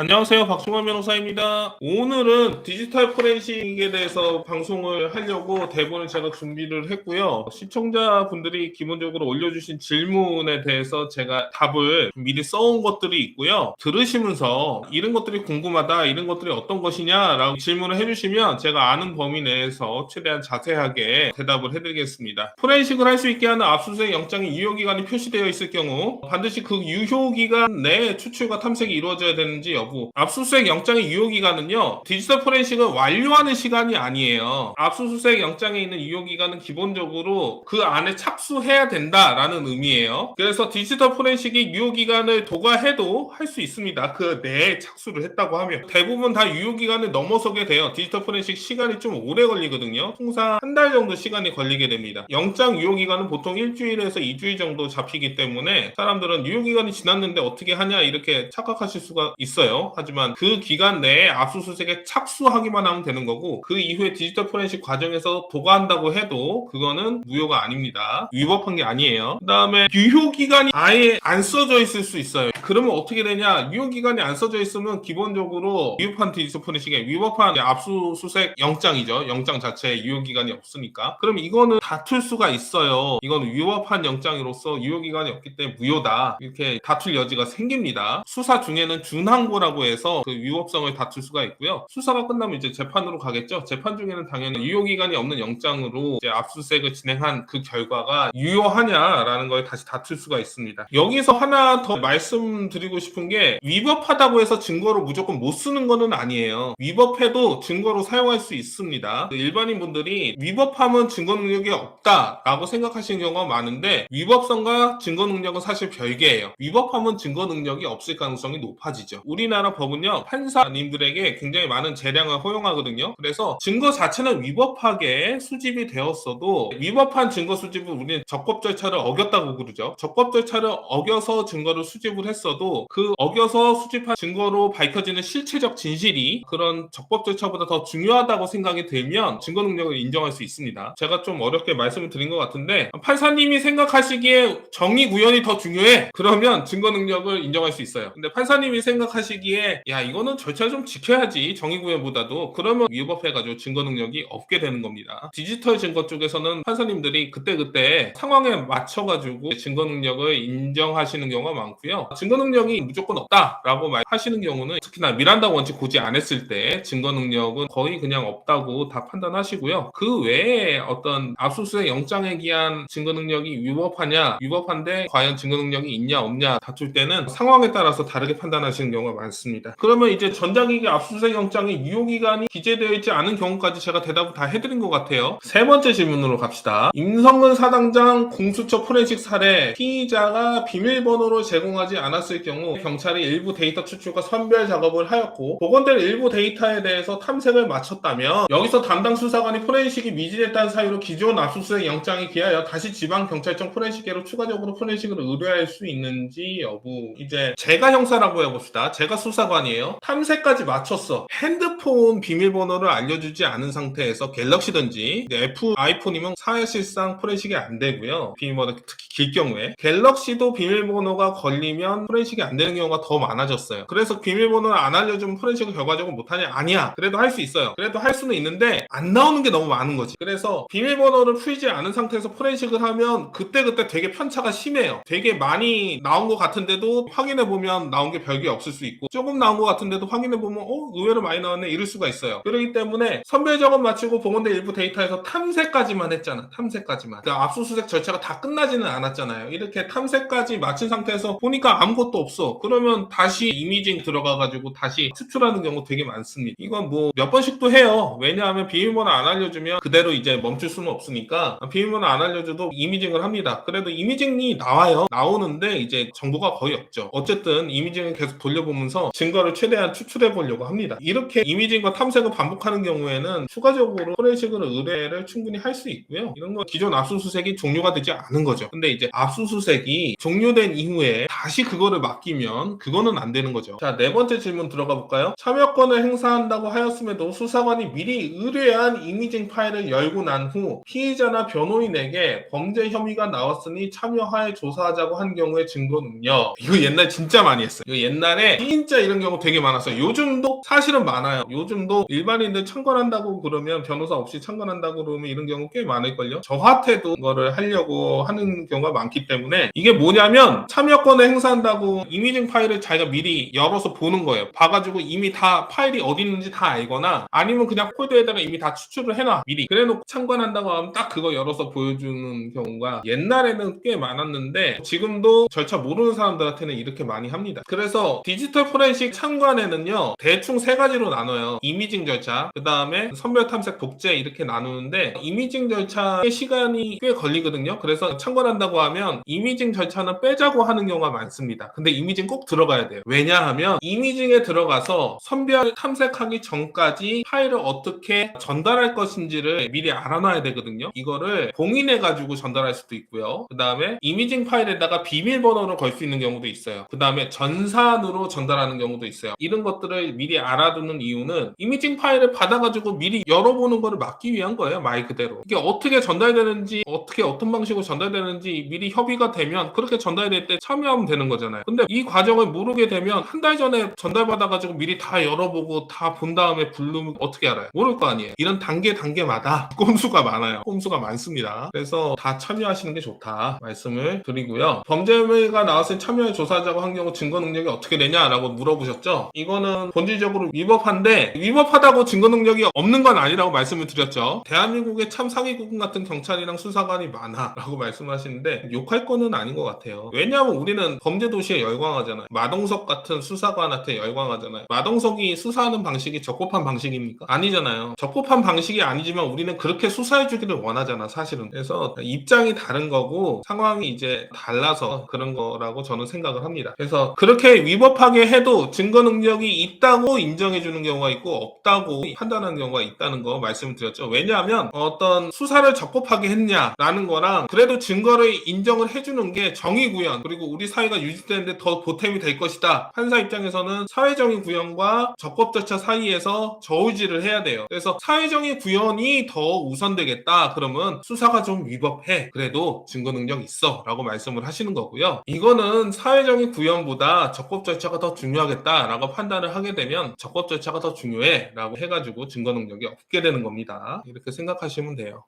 안녕하세요. 박종환 변호사입니다. 오늘은 디지털 포렌식에 대해서 방송을 하려고 대본을 제가 준비를 했고요. 시청자분들이 기본적으로 올려주신 질문에 대해서 제가 답을 미리 써온 것들이 있고요. 들으시면서 이런 것들이 궁금하다, 이런 것들이 어떤 것이냐라고 질문을 해주시면 제가 아는 범위 내에서 최대한 자세하게 대답을 해드리겠습니다. 포렌식을 할 수 있게 하는 압수수색 영장의 유효기간이 표시되어 있을 경우 반드시 그 유효기간 내에 추출과 탐색이 이루어져야 되는지 여부. 압수수색 영장의 유효기간은요, 디지털 포렌식을 완료하는 시간이 아니에요. 압수수색 영장에 있는 유효기간은 기본적으로 그 안에 착수해야 된다라는 의미예요. 그래서 디지털 포렌식이 유효기간을 도과해도 할 수 있습니다. 그 내에 착수를 했다고 하면. 대부분 다 유효기간을 넘어서게 돼요. 디지털 포렌식 시간이 좀 오래 걸리거든요. 통상 한 달 정도 시간이 걸리게 됩니다. 영장 유효기간은 보통 일주일에서 2주일 정도 잡히기 때문에 사람들은 유효기간이 지났는데 어떻게 하냐 이렇게 착각하실 수가 있어요. 하지만 그 기간 내에 압수수색에 착수하기만 하면 되는 거고 그 이후에 디지털 포렌식 과정에서 도과한다고 해도 그거는 무효가 아닙니다. 위법한 게 아니에요. 그 다음에 유효 기간이 아예 안 써져 있을 수 있어요. 그러면 어떻게 되냐? 유효기간이 안 써져 있으면 기본적으로 위법한 디지털 포렌식에 위법한 압수수색 영장이죠. 영장 자체에 유효기간이 없으니까. 그럼 이거는 다툴 수가 있어요. 이건 위법한 영장으로서 유효기간이 없기 때문에 무효다. 이렇게 다툴 여지가 생깁니다. 수사 중에는 준항고라고 해서 그 위법성을 다툴 수가 있고요. 수사가 끝나면 이제 재판으로 가겠죠. 재판 중에는 당연히 유효기간이 없는 영장으로 이제 압수수색을 진행한 그 결과가 유효하냐라는 걸 다시 다툴 수가 있습니다. 여기서 하나 더 말씀 드리고 싶은 게 위법하다고 해서 증거로 무조건 못 쓰는 거는 아니에요. 위법해도 증거로 사용할 수 있습니다. 그 일반인 분들이 위법하면 증거 능력이 없다라고 생각하시는 경우가 많은데 위법성과 증거 능력은 사실 별개예요. 위법하면 증거 능력이 없을 가능성이 높아지죠. 우리나라 법은요 판사님들에게 굉장히 많은 재량을 허용하거든요. 그래서 증거 자체는 위법하게 수집이 되었어도 위법한 증거 수집을 우리는 적법 절차를 어겼다고 그러죠. 적법 절차를 어겨서 증거를 수집을 했어 도 그 어겨서 수집한 증거로 밝혀지는 실체적 진실이 그런 적법 절차보다 더 중요하다고 생각이 들면 증거 능력을 인정할 수 있습니다. 제가 좀 어렵게 말씀을 드린 것 같은데 판사님이 생각하시기에 정의 구현이 더 중요해. 그러면 증거 능력을 인정할 수 있어요. 근데 판사님이 생각하시기에 야 이거는 절차를 좀 지켜야지 정의 구현보다도 그러면 위법해가지고 증거 능력이 없게 되는 겁니다. 디지털 증거 쪽에서는 판사님들이 그때그때 상황에 맞춰가지고 증거 능력을 인정하시는 경우가 많고요. 증거 능력이 무조건 없다라고 말하시는 경우는 특히나 미란다 원칙 고지 안 했을 때 증거 능력은 거의 그냥 없다고 다 판단하시고요. 그 외에 어떤 압수수색 영장에 기한 증거 능력이 위법하냐, 위법한데 과연 증거 능력이 있냐 없냐 다툴 때는 상황에 따라서 다르게 판단하시는 경우가 많습니다. 그러면 이제 전자기기 압수수색 영장의 유효 기간이 기재되어 있지 않은 경우까지 제가 대답을 다 해드린 것 같아요. 세 번째 질문으로 갑시다. 임성근 사당장 공수처 포렌식 사례 피의자가 비밀번호를 제공하지 않았 을 경우 경찰이 일부 데이터 추출과 선별 작업을 하였고 복원된 일부 데이터에 대해서 탐색을 마쳤다면 여기서 담당 수사관이 포렌식이 미진했다는 사유로 기존 압수수색 영장에 기하여 다시 지방경찰청 포렌식계로 추가적으로 포렌식을 의뢰할 수 있는지 여부. 이제 제가 형사라고 해봅시다. 제가 수사관이에요. 탐색까지 마쳤어. 핸드폰 비밀번호를 알려주지 않은 상태에서 갤럭시든지 애플 아이폰이면 사실상 포렌식이 안 되고요. 비밀번호 특히 길 경우에. 갤럭시도 비밀번호가 걸리면 포렌식이 안 되는 경우가 더 많아졌어요. 그래서 비밀번호를 안 알려주면 포렌식을 결과적으로 못하냐? 아니야. 그래도 할 수 있어요. 그래도 할 수는 있는데 안 나오는 게 너무 많은 거지. 그래서 비밀번호를 풀지 않은 상태에서 포렌식을 하면 그때그때 되게 편차가 심해요. 되게 많이 나온 것 같은데도 확인해 보면 나온 게 별게 없을 수 있고 조금 나온 것 같은데도 확인해 보면 어? 의외로 많이 나왔네? 이럴 수가 있어요. 그렇기 때문에 선별 작업 마치고 복원된 일부 데이터에서 탐색까지만 했잖아. 탐색까지만. 그 압수수색 절차가 다 끝나지는 않았잖아요. 이렇게 탐색까지 마친 상태에서 보니까 아무것도 없어. 그러면 다시 이미징 들어가 가지고 다시 추출하는 경우 되게 많습니다. 이건 뭐 몇 번씩도 해요. 왜냐하면 비밀번호 안 알려주면 그대로 이제 멈출 수는 없으니까 비밀번호 안 알려줘도 이미징을 합니다. 그래도 이미징이 나와요. 나오는데 이제 정보가 거의 없죠. 어쨌든 이미징을 계속 돌려보면서 증거를 최대한 추출해 보려고 합니다. 이렇게 이미징과 탐색을 반복하는 경우에는 추가적으로 포렌식을 의뢰를 충분히 할 수 있고요. 이런 건 기존 압수수색이 종료가 되지 않은 거죠. 근데 이제 압수수색이 종료된 이후에 다시 그거 를 거를 맡기면 그거는 안 되는 거죠. 자, 네 번째 질문 들어가 볼까요? 참여권을 행사한다고 하였음에도 수사관이 미리 의뢰한 이미징 파일을 열고 난 후 피의자나 변호인에게 범죄 혐의가 나왔으니 참여하에 조사하자고 한 경우의 증거는요. 이거 옛날 진짜 많이 했어요. 이거 옛날에 진짜 이런 경우 되게 많았어요. 요즘도 사실은 많아요. 요즘도 일반인들 참관한다고 그러면 변호사 없이 참관한다고 그러면 이런 경우 꽤 많을걸요. 저한테도 이거를 하려고 하는 경우가 많기 때문에 이게 뭐냐면 참여권을 행사한다고 이미징 파일을 자기가 미리 열어서 보는 거예요. 봐가지고 이미 다 파일이 어디 있는지 다 알거나 아니면 그냥 폴더에다가 이미 다 추출을 해놔 미리. 그래놓고 참관한다고 하면 딱 그거 열어서 보여주는 경우가 옛날에는 꽤 많았는데 지금도 절차 모르는 사람들한테는 이렇게 많이 합니다. 그래서 디지털 포렌식 참관에는요 대충 세 가지로 나눠요. 이미징 절차, 그 다음에 선별 탐색 복제 이렇게 나누는데 이미징 절차의 시간이 꽤 걸리거든요. 그래서 참관한다고 하면 이미징 절차는 빼자고 하는 경우가 많습니다. 근데 이미징 꼭 들어가야 돼요. 왜냐하면 이미징에 들어가서 선별 탐색하기 전까지 파일을 어떻게 전달할 것인지를 미리 알아놔야 되거든요. 이거를 봉인해가지고 전달할 수도 있고요. 그 다음에 이미징 파일에다가 비밀번호를 걸수 있는 경우도 있어요. 그 다음에 전산으로 전달하는 경우도 있어요. 이런 것들을 미리 알아두는 이유는 이미징 파일을 받아가지고 미리 열어보는 거를 막기 위한 거예요. 말 그대로. 이게 어떻게 전달되는지, 어떻게 어떤 방식으로 전달되는지 미리 협의가 되면 그렇게 전달될 때 참여하면 되는 거잖아요. 근데 이 과정을 모르게 되면 한 달 전에 전달받아가지고 미리 다 열어보고 다 본 다음에 부르면 어떻게 알아요? 모를 거 아니에요. 이런 단계 단계마다 꼼수가 많아요. 꼼수가 많습니다. 그래서 다 참여하시는 게 좋다 말씀을 드리고요. 범죄 혐의가 나왔을 때 참여에 조사하자고 한 경우 증거 능력이 어떻게 되냐라고 물어보셨죠? 이거는 본질적으로 위법한데 위법하다고 증거 능력이 없는 건 아니라고 말씀을 드렸죠. 대한민국에 참 상위국군 같은 경찰이랑 수사관이 많아라고 말씀하시는데 욕할 거는 아닌 것 같아요. 왜냐하면 우리는 범죄 도 시에 열광하잖아요. 마동석 같은 수사관한테 열광하잖아요. 마동석이 수사하는 방식이 적법한 방식입니까? 아니잖아요. 적법한 방식이 아니지만 우리는 그렇게 수사해주기를 원하잖아, 사실은. 그래서 입장이 다른 거고 상황이 이제 달라서 그런 거라고 저는 생각을 합니다. 그래서 그렇게 위법하게 해도 증거 능력이 있다고 인정해주는 경우가 있고 없다고 판단하는 경우가 있다는 거 말씀을 드렸죠. 왜냐하면 어떤 수사를 적법하게 했냐라는 거랑 그래도 증거를 인정을 해주는 게 정의 구현 그리고 우리 사회가 유지 되는데 더 보탬이 될 것이다. 판사 입장에서는 사회정의 구현과 적법 절차 사이에서 저울질을 해야 돼요. 그래서 사회정의 구현이 더 우선되겠다. 그러면 수사가 좀 위법해. 그래도 증거 능력 있어 라고 말씀을 하시는 거고요. 이거는 사회정의 구현보다 적법 절차가 더 중요하겠다라고 판단을 하게 되면 적법 절차가 더 중요해라고 해가지고 증거 능력이 없게 되는 겁니다. 이렇게 생각하시면 돼요.